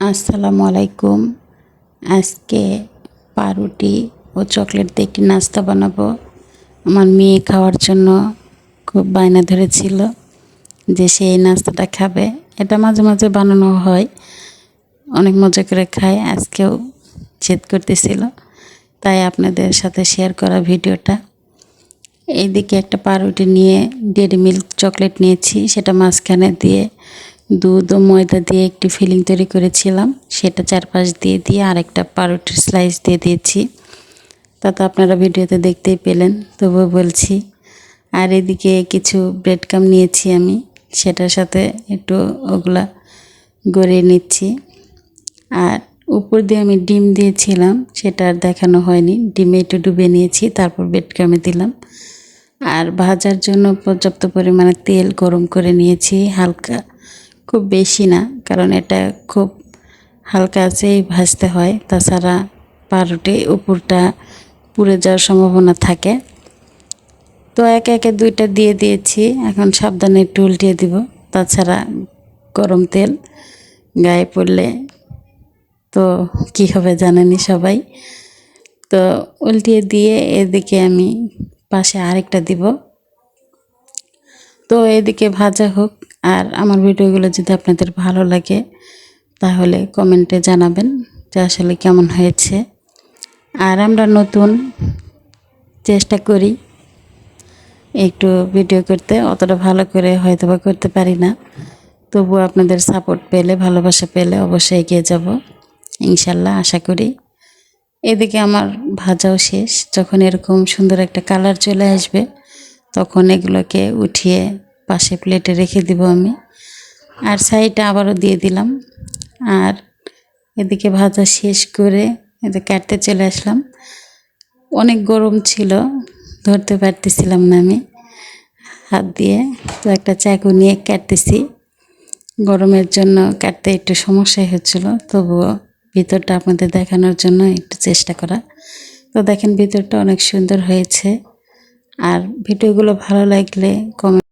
আসসালামু আলাইকুম। আজকে পাউরুটি ও চকলেট দিয়ে একটি নাস্তা বানাবো। আমার মেয়ে খাওয়ার জন্য খুব বায়না ধরেছিল যে সে এই নাস্তাটা খাবে। এটা মাঝে মাঝে বানানো হয়। অনেক মজা করে খায়। আজকেও জেদ করতেছিল। তাই আপনাদের সাথে শেয়ার করা ভিডিওটা। এইদিকে একটা পাউরুটি নিয়ে ডেরি মিল্ক চকলেট নিয়েছি। সেটা মাঝখানে দিয়ে দুধ ও ময়দা দিয়ে একটি ফিলিং তৈরি করেছিলাম। সেটা চারপাশ দিয়ে দিয়ে আরেকটা পাউরুটির স্লাইস দিয়ে দিয়েছি। তা তো আপনারা ভিডিওতে দেখতেই পেলেন, তবুও বলছি। আর এদিকে কিছু ব্রেড কাম নিয়েছি আমি, সেটার সাথে একটু ওগুলা গড়িয়ে নিচ্ছি। আর উপর দিয়ে আমি ডিম দিয়েছিলাম, সেটা আর দেখানো হয়নি। ডিমে একটু ডুবে নিয়েছি, তারপর ব্রেড কামে দিলাম। আর ভাজার জন্য পর্যাপ্ত পরিমাণে তেল গরম করে নিয়েছি, হালকা খুব বেশি না, কারণ এটা খুব হালকা আছেই ভাজতে হয়। তাছাড়া পাউরুটি উপরটা পুড়ে যাওয়ার সম্ভাবনা থাকে। তো একে একে দুইটা দিয়ে দিয়েছি, এখন সাবধানে একটু উল্টিয়ে দিব। তাছাড়া গরম তেল গায়ে পড়লে তো কী হবে জানেনি সবাই। তো উল্টিয়ে দিয়ে এদিকে আমি পাশে আরেকটা দিব। তো এদিকে ভাজা হোক, আর আমার ভিডিওগুলো যদি আপনাদের ভালো লাগে, তাহলে কমেন্টে জানাবেন যে আসলে কেমন হয়েছে। আর আমরা নতুন, চেষ্টা করি একটু ভিডিও করতে, অতটা ভালো করে হয়তো বা করতে পারি না। তবুও আপনাদের সাপোর্ট পেলে, ভালোবাসা পেলে অবশ্যই এগিয়ে যাব, ইনশাল্লাহ আশা করি। এদিকে আমার ভাজাও শেষ, যখন এরকম সুন্দর একটা কালার চলে আসবে তখন এগুলোকে উঠিয়ে পাশে প্লেটে রেখে দিব আমি। আর সাইডটা আবারও দিয়ে দিলাম। আর এদিকে ভাজা শেষ করে এতে কাটতে চলে আসলাম। অনেক গরম ছিল, ধরতে পারতেছিলাম না আমি। হাত দিয়ে তো একটা চাকু নিয়ে কাটতেছি। গরমের জন্য কাটতে একটু সমস্যাই হচ্ছিল, তবুও ভিতরটা আপনাদের দেখানোর জন্য একটু চেষ্টা করা। তো দেখেন ভিতরটা অনেক সুন্দর হয়েছে। আর ভিডিওগুলো ভালো লাগলে কমেন্ট